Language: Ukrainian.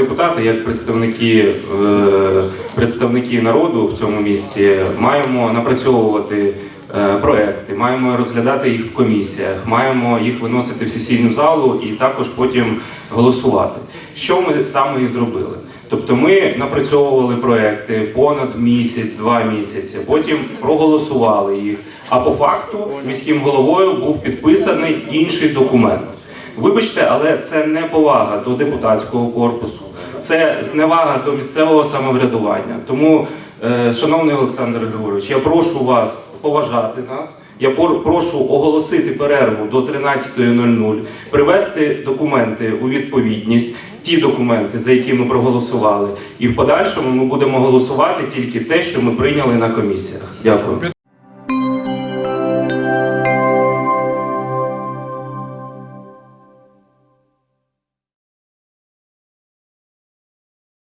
Депутати, як представники, е, представники народу в цьому місті, маємо напрацьовувати е, проекти, маємо розглядати їх в комісіях, маємо їх виносити в сесійну залу і також потім голосувати. Що ми саме і зробили? Тобто ми напрацьовували проекти понад місяць, два місяці, потім проголосували їх. А по факту міським головою був підписаний інший документ. Вибачте, але це не повага до депутатського корпусу, це зневага до місцевого самоврядування. Тому, е, шановний Олександр Григорович, я прошу вас поважати нас. Я прошу оголосити перерву до 13.00, привести документи у відповідність, ті документи, за які ми проголосували, і в подальшому ми будемо голосувати тільки те, що ми прийняли на комісіях. Дякую.